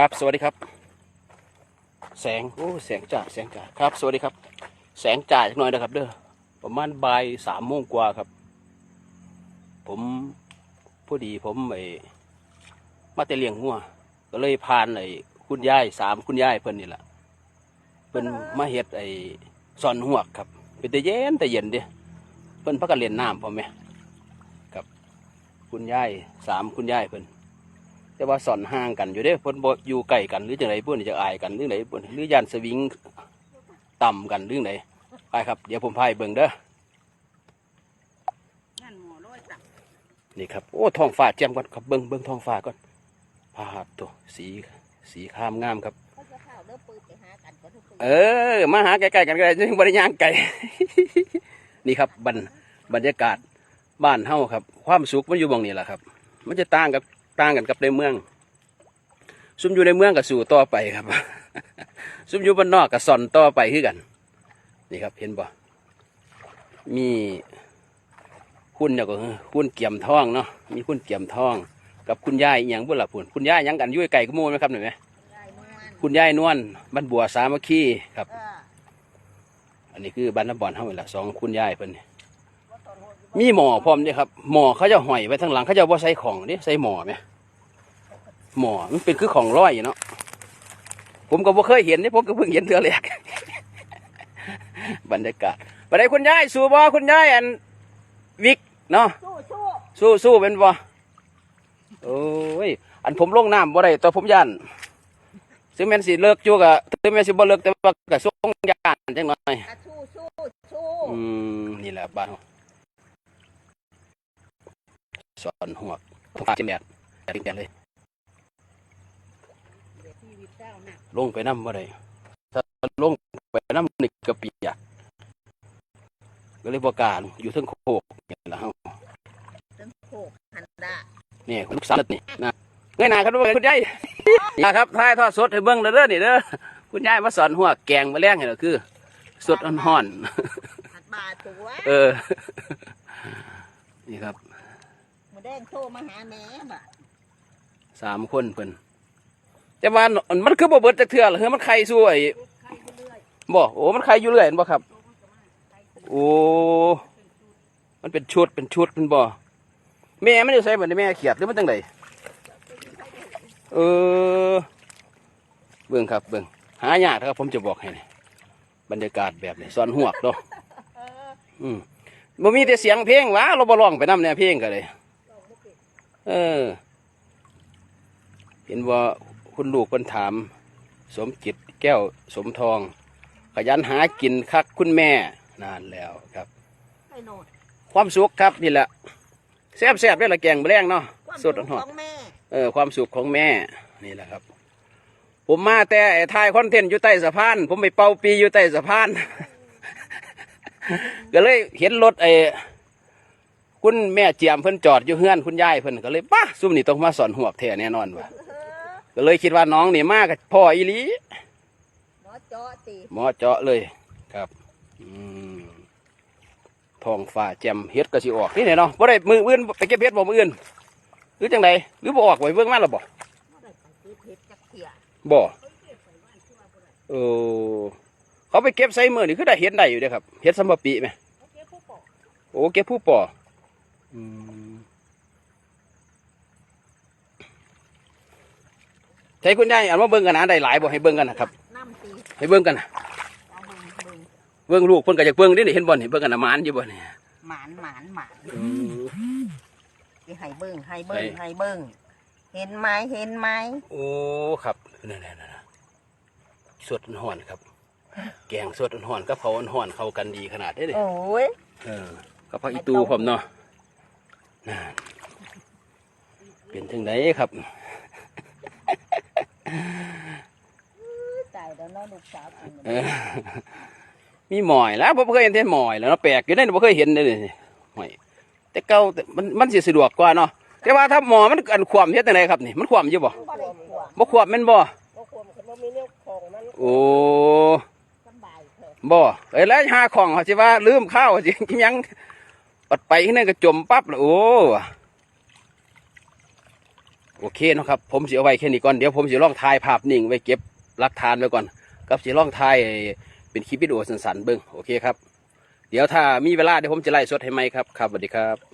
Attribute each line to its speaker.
Speaker 1: ครับ สวัสดีครับ แสงโอ้แสงจ้าแสงจ้าครับ สวัสดีครับ แสงจ้าจักหน่อยนะครับ เด้อประมาณบ่ายสามโมงกว่าครับ ผมพอดีผมไอมาแต่เลี้ยงหัวก็เลยพานไอ้คุณยายสามคุณยายเพิ่นนี่แหละเพิ่นมาเฮ็ดไอ้สอนหวกครับ เป็นแต่เย็นแต่เย็นเด้เพิ่นพักกันเล่นน้ำพอไหมครับ คุณยายสามคุณยายเพิ่น แต่ว่าสอนห่างกันอยู่เด้เพิ่นบ่อยู่ใกล้กันหรือจังไดเพิ่นจะอายกันหรือไดเพิ่นหรือย่านสวิงต่ำกันหรือไดไปครับ เดี๋ยวผมพาไปเบิ่งเด้อ
Speaker 2: นั่นหมอร้อยตัก
Speaker 1: นี่ครับโอ้ท้องฟ้าแจ่มก่อนครับเบิ่งเบิ่งท้องฟ้าก่อนภาพตัวสีสีคามงามครับ
Speaker 2: เขาจะเข้าเด้อปืนไปหากันก็ทุกคน
Speaker 1: เออ มาหาใกล้ๆกันก็ได้ยังบริย่างไก่นี่ครับบรรบรรยากาศบ้านเฮาครับ ความสุขมันอยู่บองนี้แหละครับ มันจะต่างกับ ต่างกันกับในเมือง ซุ่มอยู่ในเมืองกับสู่ต่อไปครับ ซุ่มอยู่บ้านนอกกับสอนต่อไปคือกัน นี่ครับเห็นบ่มีคุณเนี่ยก็คือคุณเกี่ยมทองเนาะมีคุณเกี่ยมทอง กับคุณยายอหย่างบุญละพุ่นคุณยายหยังกันอยุ่ยไก่กระมูลไหมครับหน่อยไหม
Speaker 2: ยายนวล
Speaker 1: คุณยายนวลบ้านบัวสามัคคีครับ
Speaker 2: เออ
Speaker 1: อันนี้คือบ้านน้ำบ่อนเฮานี่ละสองคุณยายเพิ่นนี่ มีหมอพร้อมเด้ครับหมอเขาจะห้อยไว้ทางหลังเขาจะบ่ใส่ของนี่ใส่หมอไหมหมอมันเป็นคือของร้อยเนาะผมก็บ่เคยเห็นนี่ผมก็เพิ่งเห็นเทื่อแรกบรรยากาศบัดนี้คุณยายสู้บ่คุณยายอันวิกเนาะ
Speaker 2: สู้สู้
Speaker 1: สู้สู้เป็นบ่โอ้ยอันผมลงน้ำบ่ได้แตัวผมยันซึ่งแม่นสิเลิกอยู่กะถึงแม่นสิบ่เลิกแต่ว่าก็ส่งยานจังหน่อย
Speaker 2: อะสู้สู้สู้
Speaker 1: อืมนี่แหละบ้านเรา สอนหัวกฟ้าแดดแดดแดดเลย
Speaker 2: เดี๋ยวชีวิตเจ้าน่ะ
Speaker 1: ลงไปน้ำบ่ได้ถ้าลงไปน้ำนี่กระปียกก็เลยประกล้ารอยู่เทั้งโคกนี่แหละเฮา
Speaker 2: เรื่องโคกหันดา
Speaker 1: นี่ลูกสาวนี่นะเงยหน้ากันด้วยคุณยายนะครับถ่ายทอดสดให้เบิ่งเด้อเด้อนี่เด้อคุณยายมาสอนหัวแกงมะแรงนี่แหละคือ สดอ่อน
Speaker 2: หัดบาตัว
Speaker 1: ๆเออ นี่ครับ
Speaker 2: มือ แดงโทรมาหาแม่บ่ะ
Speaker 1: สามคนเพิ่นแต่ว่ามันคือบ่เบิดจักเทื่อล่ะเฮ้ยมันไข่สู้ไอ้
Speaker 2: ใครไปเรื่อย
Speaker 1: บ่โอ้มันไข่อยู่เรื่อยเห็นบ่ครับ โอ้ มันเป็นชุดเป็นชุดเป็นบ่แม่มันอยู่ใส่เหมือนแม่เขียดหรือมันจังไดเออ เบิ่งครับเบิ่งหายากนะครับผมจะบอกให้นี่บรรยากาศแบบนี้สอนหวกเนาะ
Speaker 2: เออ
Speaker 1: อืมบ่มีแต่เสียงเพลงวะเราบ่ร้องไปนำแนวเพลงก็เลย เออ เห็นว่าคุณลูกคนถาม สมจิตแก้วสมทอง ขยันหากินคักคุณแม่นานแล้วครับ
Speaker 2: ไอ้โนด
Speaker 1: ความสุขครับนี่แหละแซ่บแซ่บได้ละแกงแมลงเนาะ
Speaker 2: ความ
Speaker 1: ส
Speaker 2: สุ
Speaker 1: ด
Speaker 2: ข
Speaker 1: หอ
Speaker 2: ข
Speaker 1: ด
Speaker 2: องแม่
Speaker 1: เออความสุขของแม่นี่แหละครับ ผมมาแต่ไอ้ถ่ายคอนเทนต์อยู่ใต้สะพาน ผมไปเป่าปีอยู่ใต้สะพาน ก็เลยเห็นรถไอ้ คุณแม่เจียมเพิ่นจอดอยู่เฮือนคุณยายเพิ่นก็เลยป้าซุ่มนี่ต้องมาสอนหวกแท้แน่นอนว่ะ
Speaker 2: เออ
Speaker 1: ก็เลยคิดว่าน้องนี่มากับพ่ออีหลี
Speaker 2: หมอเจาะตี
Speaker 1: หมอเจาะเลยครับอืมทองฟ้าแจ่มเฮ็ดก็สิออกนี่ไหนเนาะบ่ได้มืออื่นไปเก็บเฮ็ดบ่มืออื่นหรือจังไดหรือบ่ออกไว้เบิ่งมาแล้วบ่
Speaker 2: บ่ได้ไปซื้อเพชรจักเที่ย
Speaker 1: บ่เออเขาไปเก็บใส่มือนี่คือได้เห็นได้อยู่เด้อครับเฮ็ดสมบปีไหม
Speaker 2: โอเคผู้ปก
Speaker 1: โอ้เก็บผู้ปอ อืมใช้คุณยายอันว่าเบิ่งกันนะได้หลายบ่ให้เบิ่งกันนะครับ
Speaker 2: น้ำตี
Speaker 1: ให้เบิ่งกันนะ
Speaker 2: เอาเบิ่งเบิ่ง
Speaker 1: เบิ่งลูกเพิ่นก็อยากเบิ่งเด้นี่เห็นบ่นี่เบิ่งกันนะหมานอยู่บ่นี่
Speaker 2: หมานหมานหมาน
Speaker 1: อืม
Speaker 2: สิให้เบิ่งให้เบิ่ง
Speaker 1: ไป
Speaker 2: ให้เบิ่งเห็นไหมเห็นไหม
Speaker 1: โอ้ครับนั่นๆๆสดห่อนครับ แกงสดห่อนกับเขาห่อนเข้ากันดีขนาดนี้เลย
Speaker 2: โอ้ย
Speaker 1: เออกับผักอีตูผมเนาะ นั่นเป็นถึงไหนครับ
Speaker 2: ตายแล้วเนาะลูกสาวกู
Speaker 1: เออมีหมอยแล้วผมเคยเห็นแต่หมอยแล้วเนาะแปลกอยู่นั่นผมเคยเห็นเลยนี่หมอยแต่เก่าแต่มันมันสิสะดวกกว่าเนาะแต่ว่าถ้าหมอมันอันความเฮ็ดจังไดครับนี่มันความอยู่บ่
Speaker 2: บ่ได้ขวบ
Speaker 1: บ่ความแม่นบ่
Speaker 2: บ่ขวบมันบ่มีแนวของมัน
Speaker 1: โอ้
Speaker 2: สำบายเถอะ
Speaker 1: บ่เอ้ยแล้วหาของเขาสิว่าลืมข้าวสิยัง ปัดไปข้างในก็จมปั๊บเลยโอ้โอเคนะครับ ผมสิเอาไว้แค่นี้ก่อนเดี๋ยวผมสิลองถ่ายภาพนิ่งไว้เก็บหลักฐานไว้ก่อนกับสิลองถ่ายเป็นคลิปวิดีโอสั้นๆเบิ้งโอเคครับ เดี๋ยวถ้ามีเวลาเดี๋ยวผมจะไล่สดให้ไหมครับครับสวัสดีครับ